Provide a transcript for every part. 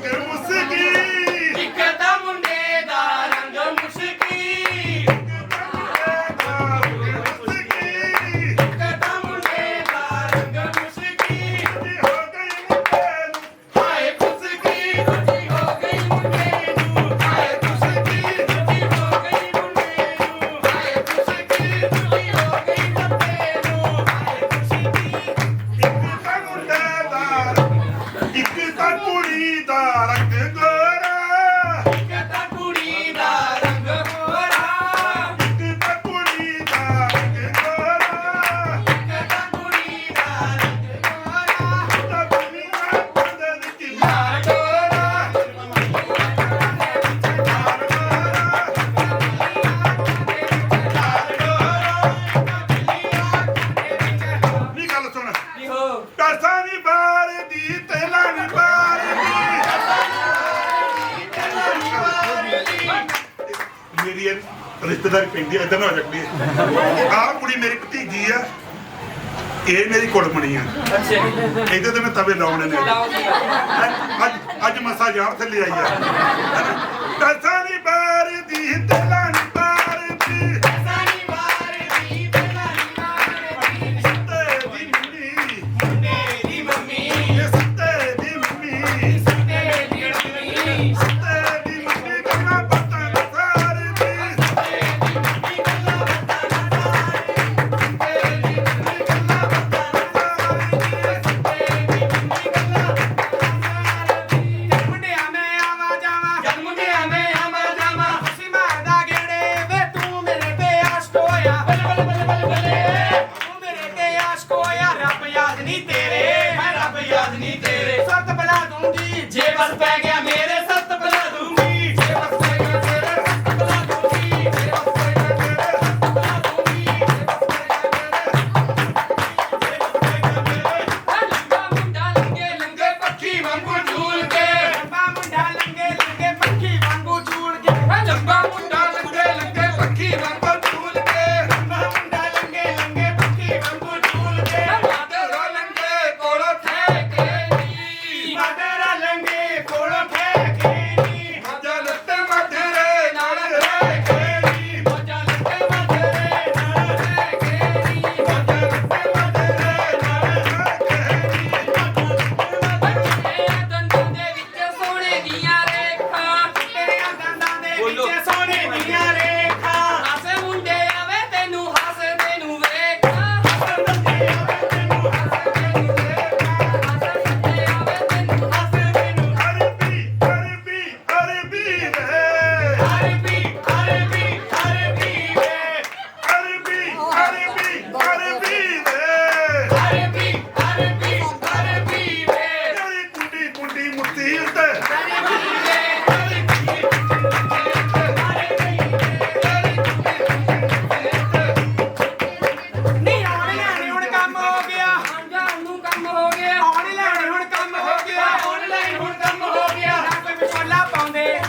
queremos ਰਿਸ਼ਤੇਦਾਰੀ ਪੈਂਦੀ ਇਦਾਂ ਨਾ ਹੋ ਸਕਦੀ ਆਹ ਕੁੜੀ ਮੇਰੀ ਭਤੀਜੀ ਆ ਇਹ ਮੇਰੀ ਕੁੜਮਣੀ ਆ। ਅੱਛਾ ਇਹਦੇ ਤੇ ਮੈਂ ਤਵੇ ਲਾਉਣੇ ਨੇ। ਅੱਜ ਅੱਜ ਮਸਾ ਯਾਰ ਥੱਲੇ ਆਈ ਆ। ਦਸਾਂ ਦੀ ਬਾਰ ਦੀ ਤਲਾ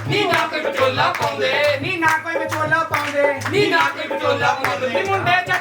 ਨੀ ਨਾ ਕੋਈ ਵਿਚੋਲਾ ਪਾਉਂਦੇ। ਨੀ ਨਾ ਕੋਈ ਵਿਚੋਲਾ ਪਾਉਂਦੇ। ਨੀ ਨਾ ਕੋਈ ਵਿਚੋਲਾ ਪਾਉਂਦੇ। ਮੁੰਡੇ ਚੱਕ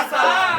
Massa!